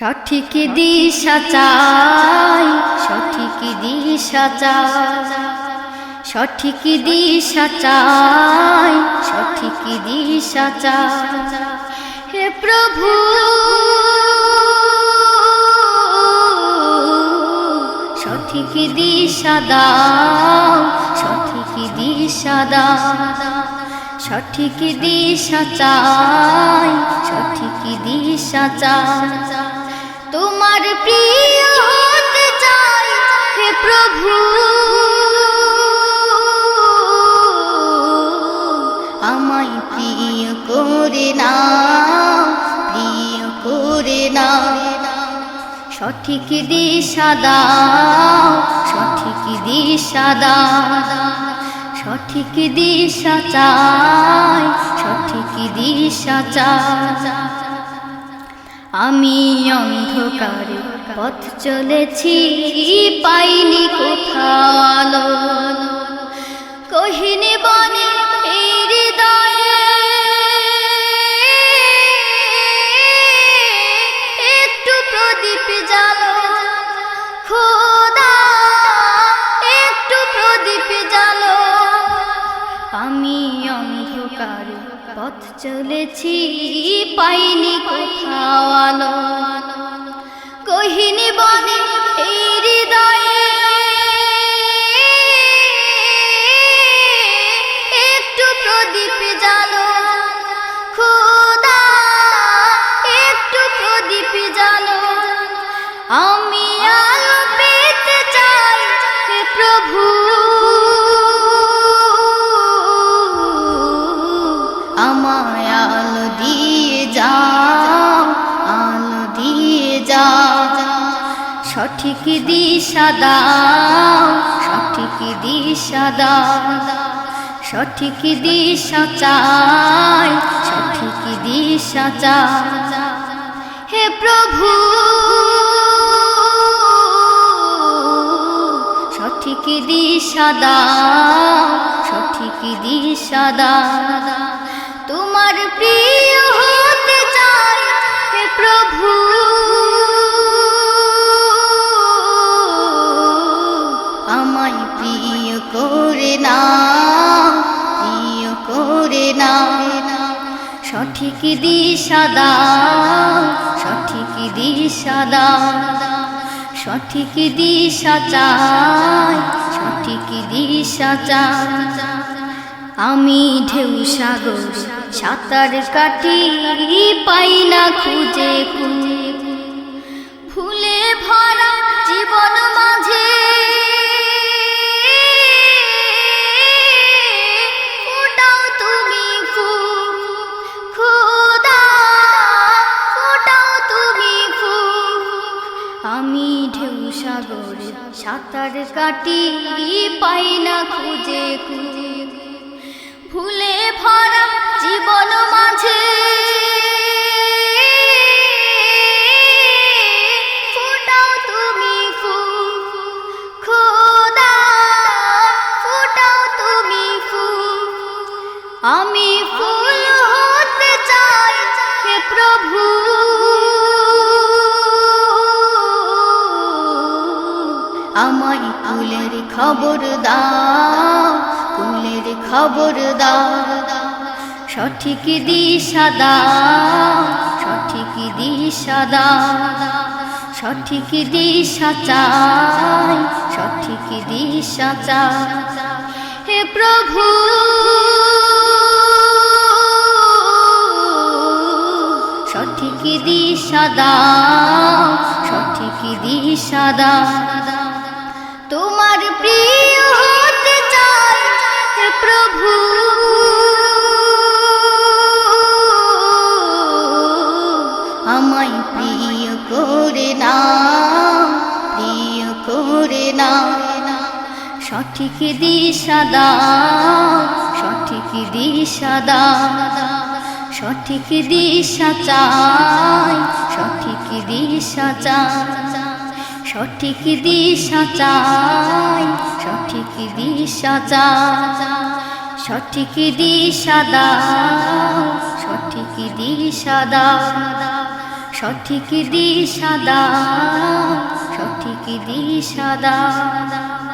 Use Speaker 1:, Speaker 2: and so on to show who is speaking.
Speaker 1: সঠিক দিশা চাই, সঠিক দিশা চাই, সঠিক দিশা চাই, সঠিক দিশা চাই। হে প্রভু, সঠিক দিশা দাও, সঠিক দিশা দাও, সঠিক দিশা চাই, সঠিক দিশা চাই। তোমার প্রিয় চাই হে প্রভু। আমায় প্রিয় করে না, প্রিয় করে নাও সঠিক দিশা দাও, সঠিক দিশা দাও। সঠিক দিশা চাই, সঠিক দিশা চাই। আমি অন্ধকারে পথ চলেছি পাইনি কোথাও পথ চলেছি, পাইনি কোথাও আলো। কহিনি বনে হৃদয়ে একটু প্রদীপ জালো খোদা একটু প্রদীপ জালো আমি আলো পেতে চাই প্রভু। আমায় আলো দিয়ে যাও আলো দিয়ে যাও সঠিক দিশা দাও, সঠিক দিশা দাও। সঠিক দিশা চাই, সঠিক দিশা চাই। হে প্রভু, সঠিক দিশা দাও, সঠিক দিশা দাও। তোমার প্রিয় হতে চাই হে প্রভু। আমায় প্রিয় করে নাও প্রিয় করে নাও সঠিক দিশা দাও, সঠিক দিশা দাও। সঠিক দিশা চাই, সঠিক দিশা চাই। আমি ঢেউ সাগর, সাঁতার কাটি পাই না খুঁজে খুঁজে। ফুলে ভরা জীবন মাঝে আমি সাগরে, সাঁতার কাটি পাই না খুঁজে খুঁজে। খবর দাও কুলের খবর দাও সঠিক দিশা দাও, সঠিক দিশা দাও। সঠিক দিশা চাই, সঠিক দিশা চাই। হে প্রভু, সঠিক দিশা দাও, সঠিক দিশা দাও। সঠিক দিশা দাও সঠিক দিশা দাও সঠিক দিশা চাই সঠিক দিশা চাই সঠিক দিশা চাই সঠিক দিশা চাই সঠিক দিশা দাও সঠিক দিশা দাও সঠিক দিশা দাও সঠিক দিশা দাও